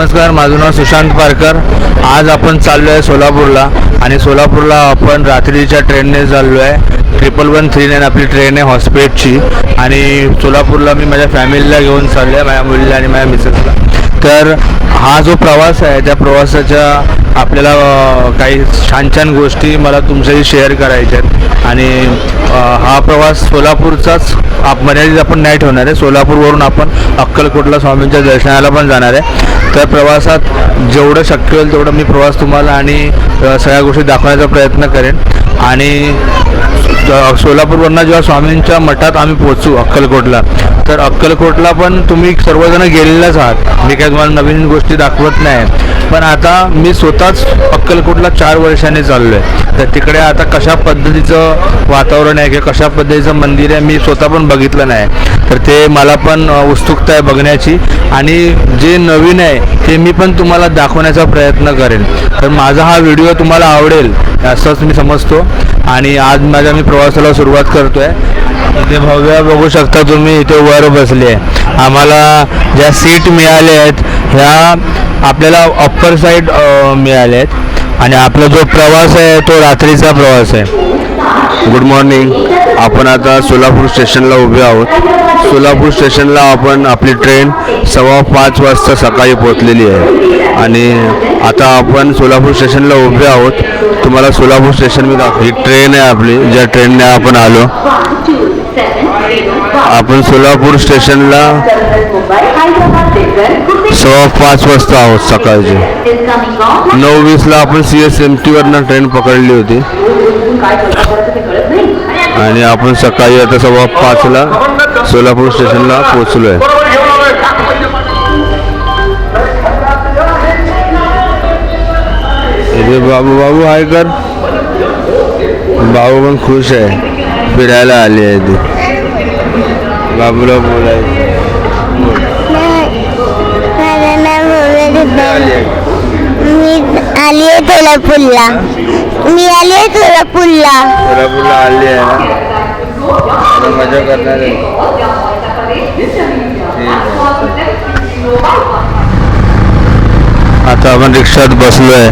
नमस्कार माझं नाव सुशांत पारकर. आज आपण चाललो आहे सोलापूरला आणि सोलापूरला आपण रात्रीच्या ट्रेनने चाललो आहे ट्रिपल वन थ्री नाईन आपली ट्रेन आहे हॉस्पिटलची आणि सोलापूरला मी माझ्या फॅमिलीला घेऊन चाललो आहे माझ्या मुलीला आणि माझ्या मिसेसला तर हा जो प्रवास आहे त्या प्रवासाच्या आपल्याला काही छान छान गोष्टी मला तुमच्याशी शेअर करायच्या आहेत. आणि हा प्रवास सोलापूरचाच आप मर्यादित आपण नाही ठेवणार आहे. सोलापूरवरून आपण अक्कलकोटला स्वामींच्या दर्शनाला पण जाणार आहे. तर प्रवासात जेवढं शक्य होईल तेवढं मी प्रवास तुम्हाला आणि सगळ्या गोष्टी दाखवण्याचा प्रयत्न करेन. आणि सोलापूरवरनं जेव्हा स्वामींच्या मठात आम्ही पोचू अक्कलकोटला तर अक्कलकोटला पण तुम्ही सर्वजण गेलेलाच आहात. मी काय तुम्हाला नवीन गोष्टी दाखवत नाही पण आता मी नुकताच अक्कलकोटला चार वर्षांनी चाललो आहे तर तिकडे आता कशा पद्धतीचं वातावरण आहे किंवा कशा पद्धतीचं मंदिर आहे मी स्वतः पण बघितलं नाही. तर ते मला पण उत्सुकता आहे बघण्याची. आणि जे नवीन आहे ते मी पण तुम्हाला दाखवण्याचा प्रयत्न करेन. तर माझा हा व्हिडिओ तुम्हाला आवडेल असंच मी समजतो. आणि आज माझ्या मी प्रवासाला सुरुवात करतो आहे इथे भव्य बघू शकता तुम्ही इथे वर बसले आहे. आम्हाला ज्या सीट मिळाल्या आहेत ह्या आपल्याला अप्पर साईड मिळाले आहेत आणि आपला जो प्रवास आहे तो रात्रीचा प्रवास आहे. गुड मॉर्निंग आपण आता सोलापूर स्टेशनला उभे आहोत. सोलापूर स्टेशनला आपण आपली ट्रेन सव्वा पाच वाजता सकाळी पोचलेली आहे. आणि आता आपण सोलापूर स्टेशनला उभे आहोत. तुम्हाला सोलापूर स्टेशन मी दाखव ही ट्रेन आहे आपली. ज्या ट्रेनने आपण आलो. आपण सोलापूर स्टेशनला सव्वा पाच वाजता आहोत सकाळचे. नऊ वीसला आपण सी एस एम टीवरनं ट्रेन पकडली होती. आणि आपण सकाळी आता सव्वा पाचला सोलापूर स्टेशनला पोचलो आहे बाबू बाबू आहे कर. बाबू पण खुश आहे. फिरायला आले आहे ती. बाबूला बोलायचं आहे. मी आली आहे सोलापूरला मी आली आहे सोलापूरला सोलापूरला आली आहे ना मजा करणार आहे. आता आपण रिक्षात बसलो आहे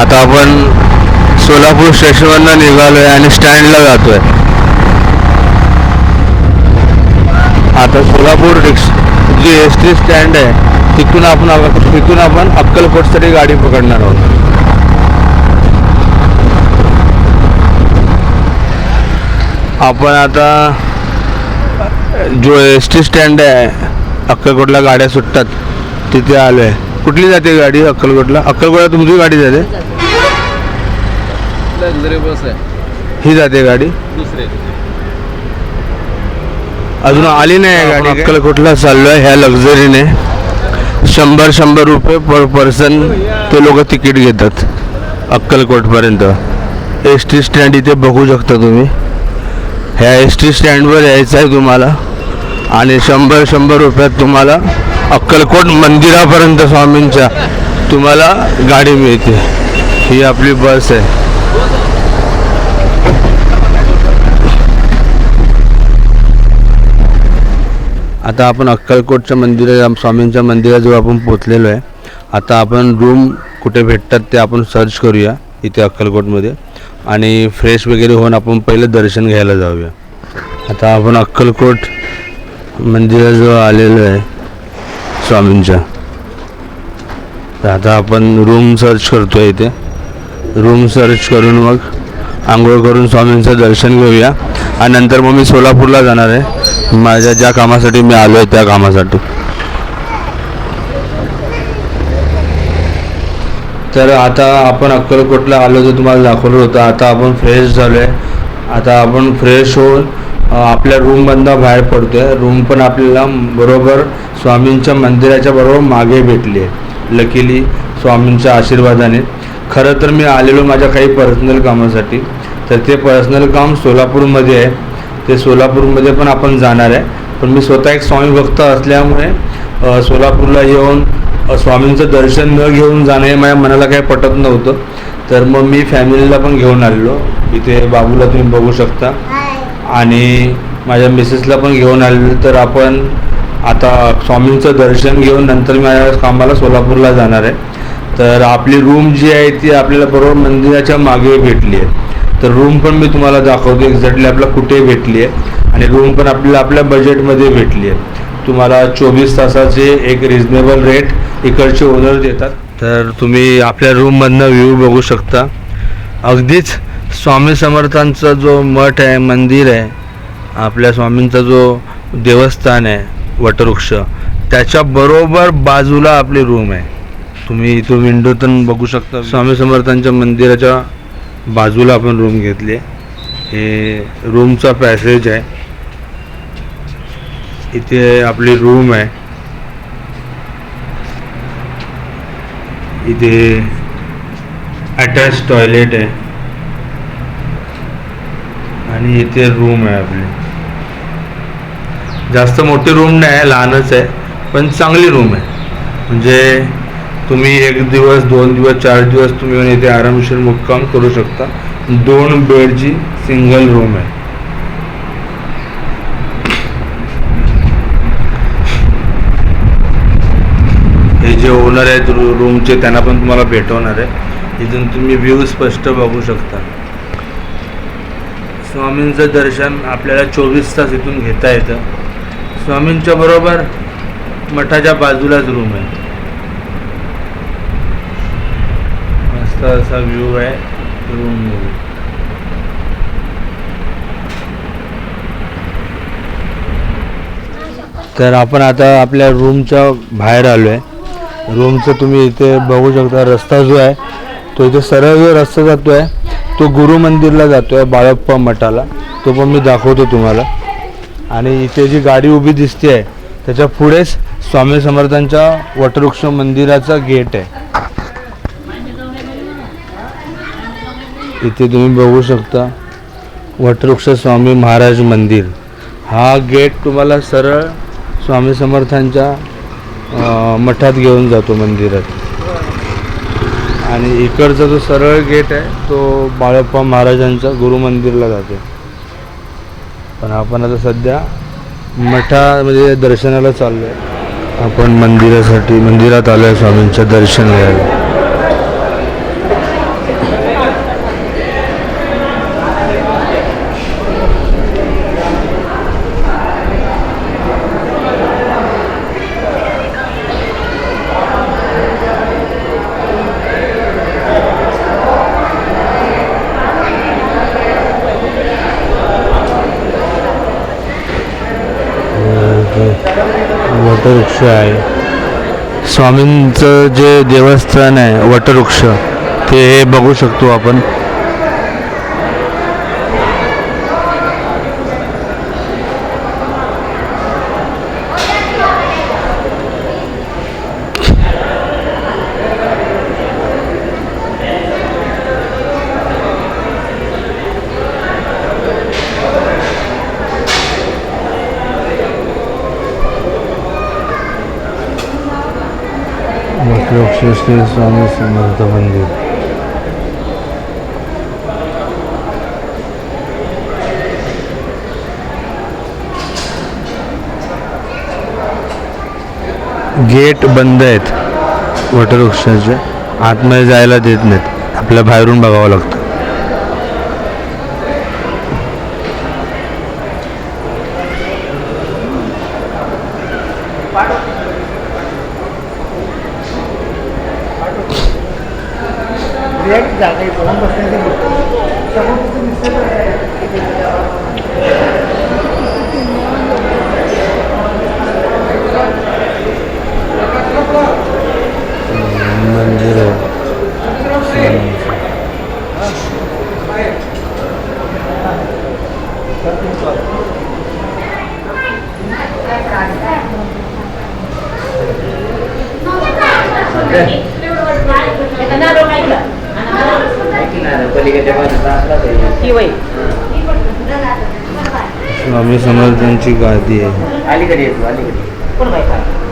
आता आपण सोलापूर स्टेशनवरनं निघालो आहे आणि स्टँडला जातो आहे आता सोलापूर रिक्ष जी एस टी स्टँड आहे तिथून आपण तिथून आपण अक्कलकोटसाठी गाडी पकडणार आहोत. आपण आता जो एस टी स्टँड आहे अक्कलकोटला गाड्या सुटतात तिथे आलो आहे कुठली जाते गाडी अक्कलकोटला? अक्कलकोटला तुमची गाडी जाते? लक्झरी बस आहे. ही जाते गाडी? दुसरे. अजून आली नाही गाडी अक्कलकोटला चाललो आहे ह्या लक्झरीने शंभर शंभर रुपये पर पर्सन ते लोक तिकीट घेतात अक्कलकोटपर्यंत. एस टी स्टँड इथे बघू शकता तुम्ही. ह्या एस टी स्टँडवर यायचं आहे तुम्हाला. आणि शंभर शंभर रुपयात तुम्हाला अक्कलकोट मंदिरापर्यंत स्वामींच्या तुम्हाला गाडी मिळते. ही आपली बस आहे. आता आपण अक्कलकोटच्या मंदिरा स्वामींच्या मंदिराजवळ आपण पोचलेलो आहे. आता आपण रूम कुठे भेटतात ते आपण सर्च करूया इथे अक्कलकोटमध्ये. आणि फ्रेश वगैरे होऊन आपण पहिलं दर्शन घ्यायला जाऊया. आता आपण अक्कलकोट मंदिराजवळ आलेलो आहे स्वामींच्या. तर आता आपण रूम सर्च करतो आहे इथे. रूम सर्च करून मग आंघोळ करून स्वामींचं दर्शन घेऊया. आणि नंतर मग मी सोलापूरला जाणार आहे. माझ्या ज्या कामासाठी मी आलो आहे त्या कामासाठी. तर आता आपण अक्कलकोटला आलो तर तुम्हाला दाखवलं होतं. आता आपण फ्रेश झालो आहे आता आपण फ्रेश होऊन आपल्या रूममधनं बाहेर पडतो आहे रूम पण आपल्याला बरोबर स्वामींच्या मंदिराच्या बरोबर मागे भेटली आहे लकीली स्वामींच्या आशीर्वादाने. खरं तर मी आलेलो माझ्या काही पर्सनल कामासाठी. तर ते पर्सनल काम सोलापूरमध्ये आहे. ते सोलापूरमध्ये पण आपण जाणार आहे. पण मी स्वतः एक स्वामी भक्त असल्यामुळे सोलापूरला येऊन स्वामींचं दर्शन न घेऊन जाणं हे माझ्या मनाला काही पटत नव्हतं. तर मग मी फॅमिलीला पण घेऊन आलेलो. इथे बाबूला तुम्ही बघू शकता. आणि माझ्या मिसेसला पण घेऊन आलेलो. तर आपण आता स्वामींचं दर्शन घेऊन नंतर माझ्या कामाला सोलापूरला जाणार आहे. तर आपली रूम जी आहे ती आपल्याला बरोबर मंदिराच्या मागे भेटली आहे. तर रूम पण मी तुम्हाला दाखवतो. एक्झॅक्टली आपला कुठे भेटली आहे आणि रूम पण आपल्याला आपल्या बजेटमध्ये भेटली आहे. तुम्हाला चोवीस तासाचे एक रिजनेबल रेट इकडचे ओनर देतात. तर तुम्ही आपल्या रूममधनं व्ह्यू बघू शकता. अगदीच स्वामी समर्थांचा जो मठ आहे मंदिर आहे आपल्या स्वामींचा जो देवस्थान आहे वटवृक्ष त्याच्या बरोबर बाजूला आपली रूम आहे. तुम्ही इथून विंडोतून बघू शकता. स्वामी समर्थांच्या मंदिराच्या बाजूला आपण रूम घेतली आहे. हे रूमचा पॅसेज आहे. इथे आपली रूम आहे. इथे अटॅच टॉयलेट आहे. आणि इथे रूम आहे आपली. जास्त मोठी रूम नाही आहे लहानच आहे पण चांगली रूम आहे. म्हणजे तुम्ही एक दिवस दोन दिवस चार दिवस तुम्ही येऊन इथे आरामशीर मुक्काम करू शकता. दोन बेडची सिंगल रूम आहे. हे जे ओनर आहेत रू- रूमचे त्यांना पण तुम्हाला भेटवणार आहे. इथून तुम्ही व्ह्यू स्पष्ट बघू शकता. स्वामींचं दर्शन आपल्याला चोवीस तास इथून घेता येतं. स्वामींच्या बरोबर मठाच्या बाजूलाच रूम आहे. मस्त असा व्ह्यू आहे रूम तर आपण आता आपल्या रूमच्या बाहेर आलो आहे रूमचं तुम्ही इथे बघू शकता रस्ता जो आहे तो इथे सरळ जो रस्ता जातो आहे तो गुरु मंदिरला जातो आहे बाळप्पा मठाला. तो पण मी दाखवतो तुम्हाला. आणि इथे जी गाडी उभी दिसते आहे त्याच्या पुढेच स्वामी समर्थांच्या वटवृक्ष मंदिराचा गेट आहे. इथे तुम्ही बघू शकता वटवृक्ष स्वामी महाराज मंदिर. हा गेट तुम्हाला सरळ स्वामी समर्थांच्या मठात घेऊन जातो मंदिरात. आणि इकडचा जो सरळ गेट आहे तो बाळप्पा महाराजांच्या गुरु मंदिरला जातो. पण आपण आता सध्या मठामध्ये म्हणजे दर्शनाला चाललो आहे आपण मंदिरासाठी मंदिरात आलो आहे स्वामींच्या दर्शन घ्यायला. वटवृक्ष आहे. स्वामींचं जे देवस्थान आहे वटवृक्ष ते बघू शकतो आपण. वटवृक्ष श्री स्वामी समर्थ मंदिर. गेट बंद आहेत. वटवृक्षाचे. आतमध्ये जायला देत नाहीत. आपल्या बाहेरून बघावं लागतं. मंदिर स्वामी समर्थांची गादी आहे. अलीकडे येतो अलीकडे.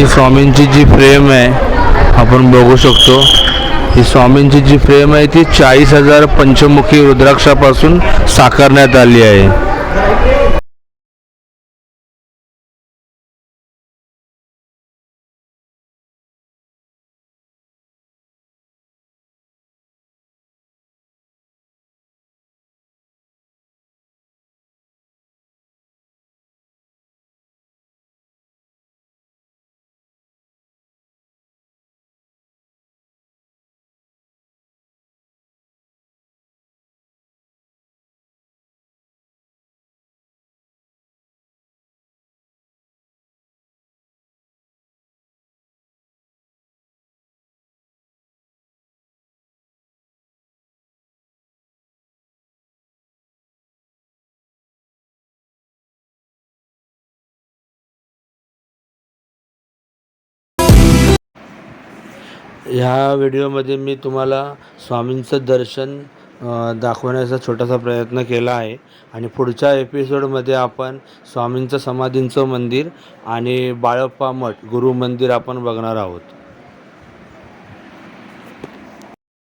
ही स्वामींची जी फ्रेम आहे आपण बघू शकतो. ही स्वामींची जी फ्रेम आहे ती चाळीस हजार पंचमुखी रुद्राक्षापासून साकारण्यात आली आहे. ह्या व्हिडिओमध्ये मी तुम्हाला स्वामींचं दर्शन दाखवण्याचा छोटासा प्रयत्न केला आहे. आणि पुढच्या एपिसोडमध्ये आपण स्वामींचं समाधींचं मंदिर आणि बाळप्पा मठ गुरु मंदिर आपण बघणार आहोत.